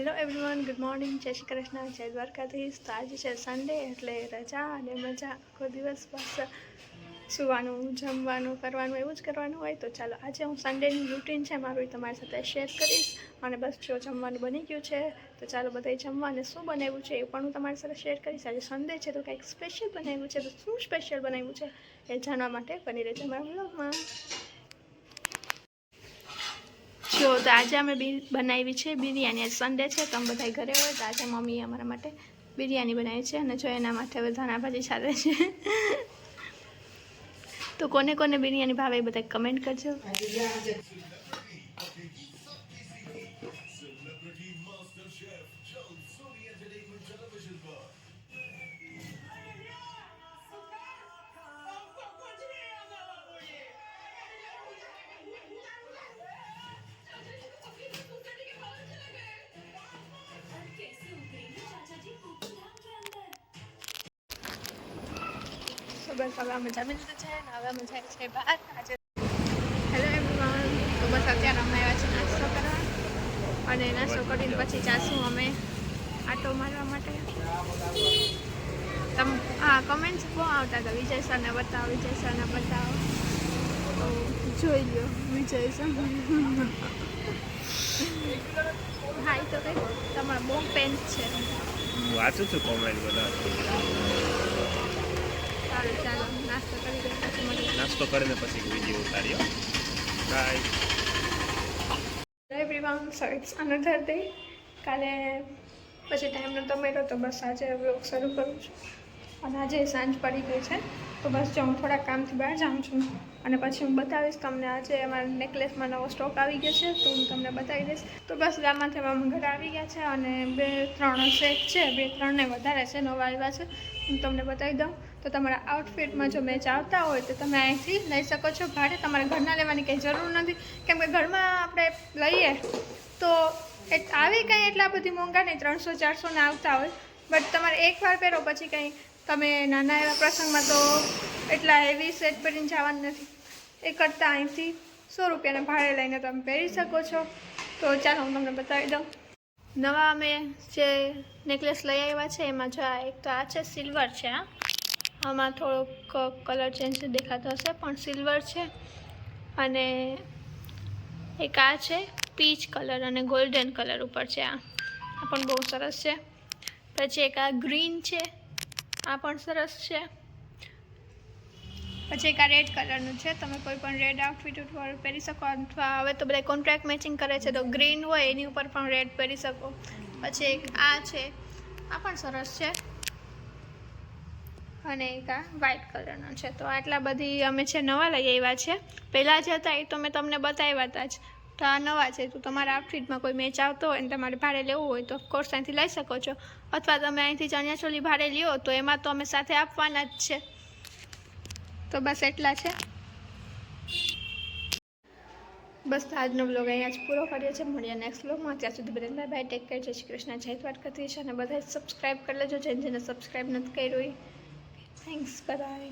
Hello everyone good morning જય શ્રી કૃષ્ણ જય દ્વારકાધીશ તો આજે છે સન્ડે એટલે રજા અને મજા. આખો દિવસ બસ સુવાનું, જમવાનું, કરવાનું, એવું જ કરવાનું હોય તો ચાલો આજે હું સન્ડેની રૂટીન છે મારું તમારી સાથે શેર કરીશ. અને બસ જો જમવાનું બની ગયું છે, તો ચાલો બધા જમવા અને શું બનાવ્યું છે એ પણ હું તમારી સાથે શેર કરીશ. આજે સન્ડે છે તો કંઈક સ્પેશિયલ બનાવ્યું છે, તો શું સ્પેશિયલ બનાવ્યું છે એ જાણવા માટે બની રહેજો મારા બ્લોગમાં જો તો આજે અમે બનાવી છે બિરયાની. આજ સન્ડે છે, તો અમે બધા ઘરે હોય તો આજે મમ્મીએ અમારા માટે બિરયાની બનાવી છે અને જો એના માટે હવે ધાણાભાજી ચાલે છે. તો કોને કોને બિરયાની ભાવે બધા કમેન્ટ કરજો. બસ હવે અમે જમી લીધું છે અને હવે અમે જાય છે બહાર. આજે હેલો એવરીવન તો બસ અત્યારે અમે આવ્યા છે નાસ્તો કરવા. અને નાસ્તો કરીને પછી જાશું અમે આટો મારવા માટે. તમ હા કમેન્ટ્સ બહુ આવતા હતા. વિજય સરને બતાવો, વિજય સરને બતાવો. જોઈ લો વિજય સર હા તો કંઈક તમારા બહુ પેન છે. વાંચું છું કોમેન્ટ બધા સારું ચાલો નાસ્તો કરી દઈએ પછી મળીએ નાસ્તો કરીને પછી વીડિયો ઉતાર્યો bye everyone so it's another day કાલે પછી ટાઈમ નહોતો મળ્યો તો બસ આજે વ્લોગ શરૂ કરું છું. અને આજે સાંજ પડી ગઈ છે, તો બસ જો હું થોડા કામથી બહાર જાઉં છું અને પછી હું બતાવીશ તમને આજે અમારા નેકલેસમાં નવો સ્ટોક આવી ગયો છે, તો હું તમને બતાવી દઈશ. તો બસ ગામમાંથી અમારા ઘર આવી ગયા છે અને બે ત્રણ સેટ છે, બે ત્રણને વધારે છે, નવા આવ્યા છે, હું તમને બતાવી દઉં. તો તમારા આઉટફિટમાં જો મેચ આવતા હોય તો તમે અહીંથી લઈ શકો છો ભાડે, તમારે ઘરના લેવાની કંઈ જરૂર નથી. કેમ કે ઘરમાં આપણે લઈએ તો એ આવી કંઈ એટલા બધી મોંઘા નહીં, ત્રણસો ચારસોને આવતા હોય. બટ તમારે એકવાર પહેરો, પછી કંઈ તમે નાના એવા પ્રસંગમાં તો એટલા હેવી સેટ પહેરીને જવાનું નથી. એ કરતાં અહીંથી સો રૂપિયાના ભાડે લઈને તમે પહેરી શકો છો. તો ચાલો હું તમને બતાવી દઉં. નવા અમે જે નેકલેસ લઈ આવ્યા છે, એમાં જો એક તો આ છે સિલ્વર છે આમાં થોડોક કલર ચેન્જ દેખાતો હશે, પણ સિલ્વર છે. અને એક આ છે પીચ કલર અને ગોલ્ડન કલર ઉપર છે આ. પણ બહુ સરસ છે. પછી એક આ ગ્રીન છે આ પણ સરસ છે. પછી એક આ રેડ કલરનું છે. તમે કોઈ પણ રેડ આઉટફિટ ઉપર પહેરી શકો અથવા હવે તો બધા કોન્ટ્રાક્ટ મેચિંગ કરે છે તો ગ્રીન હોય એની ઉપર પણ રેડ પહેરી શકો. પછી એક આ છે. આ પણ સરસ છે. અને એક આ વ્હાઇટ કલરનો છે. તો આટલા બધી અમે છે નવા લઈ આવ્યા છે. પહેલાં જે હતા એ તો મેં તમને બતાવ્યા હતા જ. તો આ નવા છે, તો તમારા આઉટફિટમાં કોઈ મેચ આવતો હોય અને તમારે ભાડે લેવું હોય તો ઓફકોર્સ અહીંથી લઈ શકો છો. અથવા તમે અહીંથી ચણિયા ચોલી ભાડે લ્યો તો એમાં તો અમે સાથે આપવાના જ છે. તો બસ એટલા છે. બસ આજનો બ્લોગ અહીંયા જ પૂરો કર્યો છે. મળ્યા નેક્સ્ટ બ્લોગમાં ત્યાં સુધી બધા બાય ટેક કેર જય શ્રી કૃષ્ણ. જય છે અને બધા સબસ્ક્રાઈબ કરી લેજો. જેને જેને સબસ્ક્રાઈબ નથી કર્યું થેન્ક્સ બાય